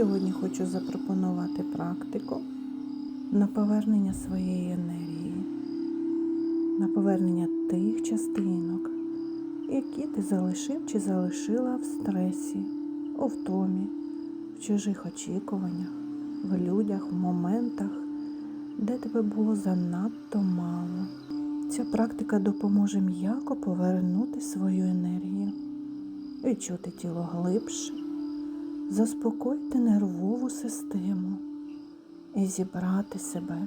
Сьогодні хочу запропонувати практику на повернення своєї енергії, на повернення тих частинок, які ти залишив чи залишила в стресі, у втомі, в чужих очікуваннях, в людях, в моментах, де тебе було занадто мало. Ця практика допоможе м'яко повернути свою енергію, відчути тіло глибше, заспокоїти нервову систему і зібрати себе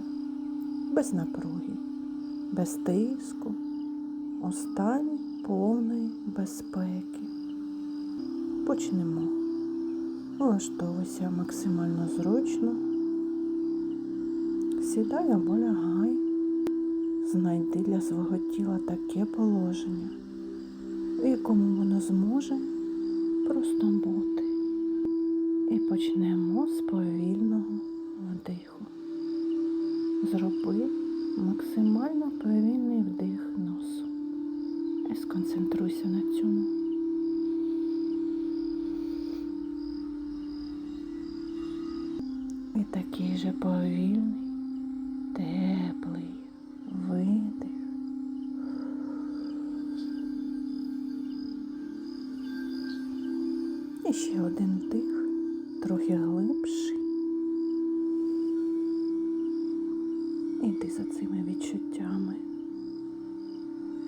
без напруги, без тиску, у стані повної безпеки. Почнемо. Влаштовуйся максимально зручно. Сідай або лягай. Знайди для свого тіла таке положення, в якому воно зможе просто бути. Почнемо з повільного вдиху. Зроби максимально повільний вдих носу. І сконцентруйся на цьому. І такий же повільний, теплий видих. І ще один вдих, трохи глибший. Іди за цими відчуттями.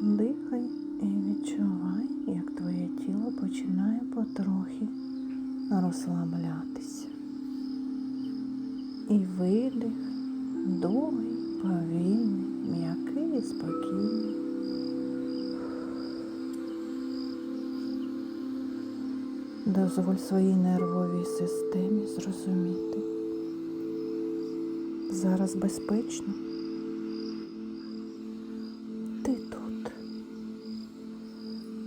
Дихай і відчувай, як твоє тіло починає потрохи розслаблятися. І видих довгий, повільний, м'який і спокійний. Дозволь своїй нервовій системі зрозуміти. Зараз безпечно. Ти тут.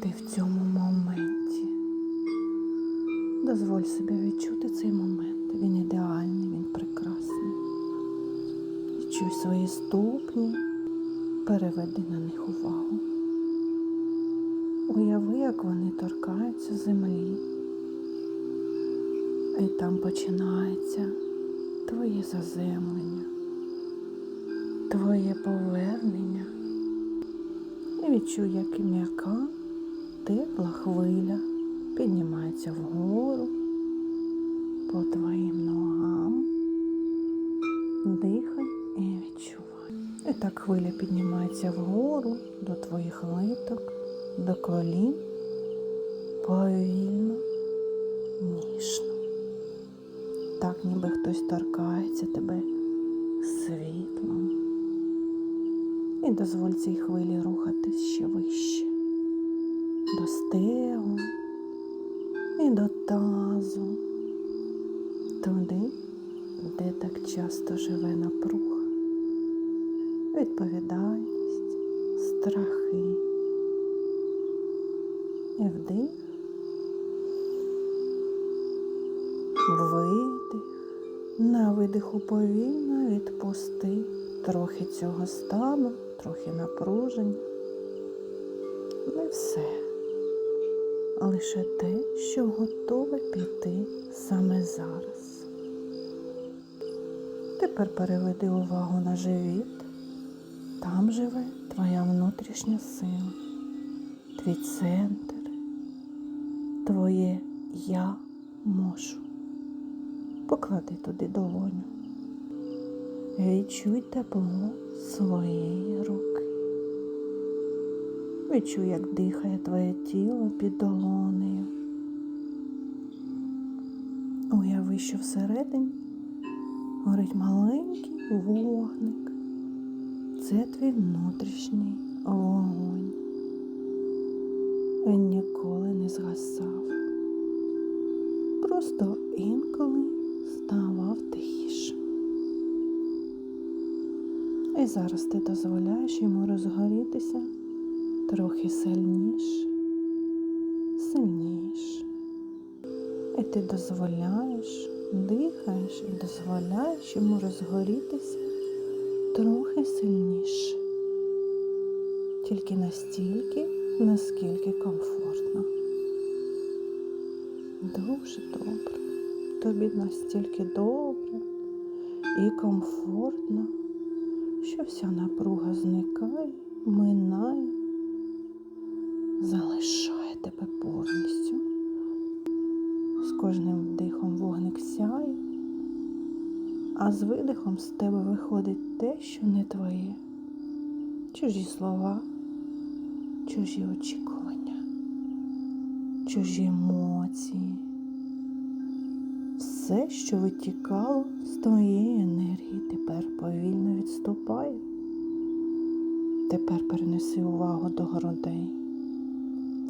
Ти в цьому моменті. Дозволь собі відчути цей момент. Він ідеальний, він прекрасний. Відчуй свої ступні, переведи на них увагу. Уяви, як вони торкаються землі. І там починається твоє заземлення, твоє повернення. І відчуй, як м'яка, тепла хвиля піднімається вгору по твоїм ногам. Дихай і відчувай. І так хвиля піднімається вгору до твоїх литок, до колін, повільно, ніжно. Так, ніби хтось торкається тебе світлом. І дозволь цій хвилі рухатись ще вище. До стегу і до тазу. Туди, де так часто живе напруга, відповідальність, страхи. І вдих, видих, на видиху повільно відпусти трохи цього стану, трохи напруження. Не все, а лише те, що готове піти саме зараз. Тепер переведи увагу на живіт. Там живе твоя внутрішня сила, твій центр, твоє я можу. Поклади туди долоню. Відчуй тепло своєї руки. Відчуй, як дихає твоє тіло під долонею. Уяви, що всередині горить маленький вогник. Це твій внутрішній вогонь. Він ніколи не згасав. Просто інколи зараз ти дозволяєш йому розгорітися трохи сильніше, сильніше. І ти дозволяєш, дихаєш і дозволяєш йому розгорітися трохи сильніше. Тільки настільки, наскільки комфортно. Дуже добре. тобі настільки добре і комфортно, що вся напруга зникає, минає, залишає тебе повністю. З кожним вдихом вогник сяє, а з видихом з тебе виходить те, що не твоє. Чужі слова, чужі очікування, чужі емоції. Все, що витікало з твоєї енергії, тепер повільно відступає. Тепер перенеси увагу до грудей.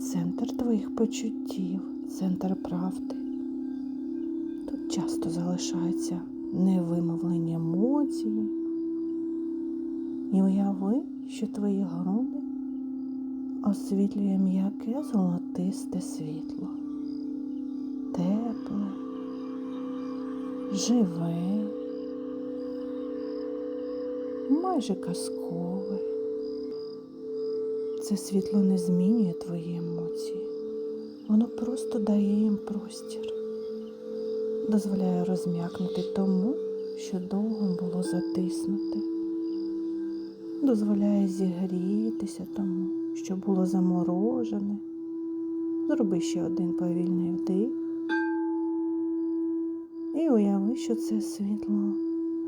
Центр твоїх почуттів, центр правди. Тут часто залишаються невимовлені емоції. І уяви, що твої груди освітлює м'яке золотисте світло, живе, майже казкове. Це світло не змінює твої емоції, воно просто дає їм простір, дозволяє розм'якнути тому, що довго було затиснуте, дозволяє зігрітися тому, що було заморожене. Зроби ще один повільний вдих. І уяви, що це світло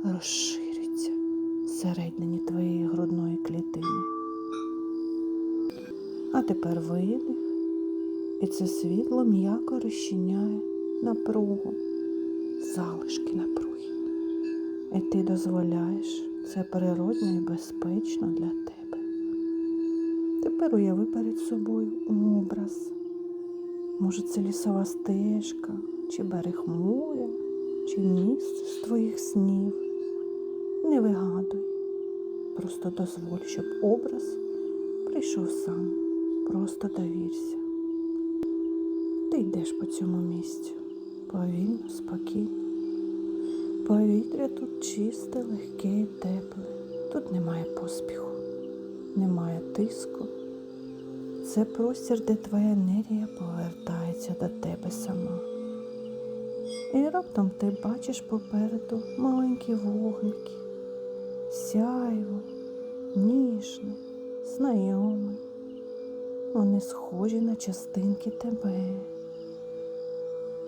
розширюється всередині твоєї грудної клітини. А тепер видих, і це світло м'яко розчиняє напругу, залишки напруги. І ти дозволяєш це природно і безпечно для тебе. Тепер уяви перед собою образ. Може, це лісова стежка, чи берег моря, чи місце з твоїх снів. Не вигадуй, просто дозволь, щоб образ прийшов сам. Просто довірся. Ти йдеш по цьому місцю повільно, спокійно. Повітря тут чисте, легке і тепле. Тут немає поспіху, немає тиску. Це простір, де твоя енергія повертається до тебе сама. І раптом ти бачиш попереду маленькі вогники, сяйво, ніжне, знайоме. Вони схожі на частинки тебе,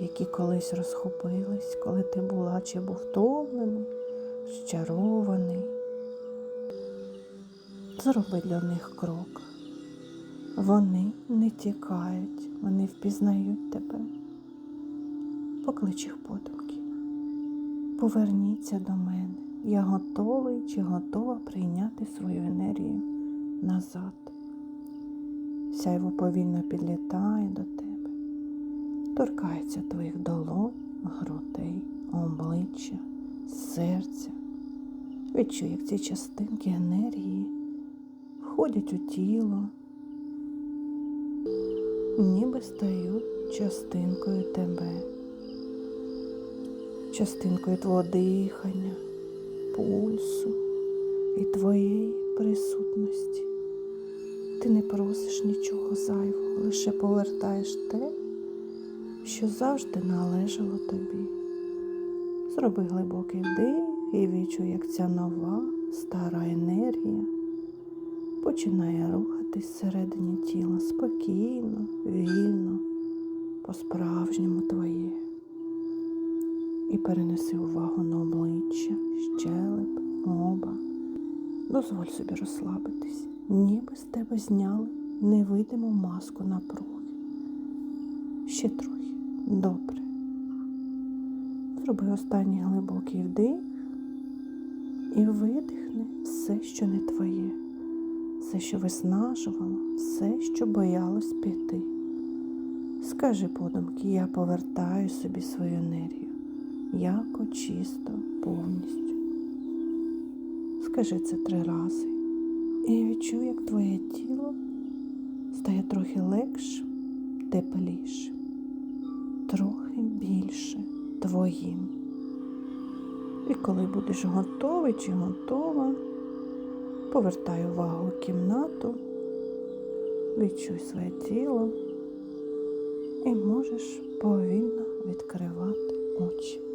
які колись розхопились, коли ти була чи був втомлений, розчарований. Зроби для них крок. Вони не тікають, вони впізнають тебе. Поклич їх подумки. Поверніться до мене. Я готовий чи готова прийняти свою енергію назад. Сяйво повільно підлітає до тебе, торкається твоїх долонь, грудей, обличчя, серця. Відчуй, як ці частинки енергії входять у тіло, ніби стають частинкою тебе, частинкою твого дихання, пульсу і твоєї присутності. Ти не просиш нічого зайвого, лише повертаєш те, що завжди належало тобі. Зроби глибокий вдих і відчуй, як ця нова, стара енергія починає рухатись всередині тіла спокійно, вільно, по-справжньому твоє. І перенеси увагу на обличчя, щелеп, оба. Дозволь собі розслабитись, ніби з тебе зняли невидиму маску напруги. Ще трохи. Добре. Зроби останній глибокий вдих і видихни все, що не твоє, все, що виснажувало, все, що боялось піти. Скажи подумки, я повертаю собі свою енергію, яко чисто, повністю. Скажи це три рази. І відчуй, як твоє тіло стає трохи легшим, теплішим, трохи більше твоїм. І коли будеш готовий чи готова, повертай увагу в кімнату, відчуй своє тіло і можеш повільно відкривати очі.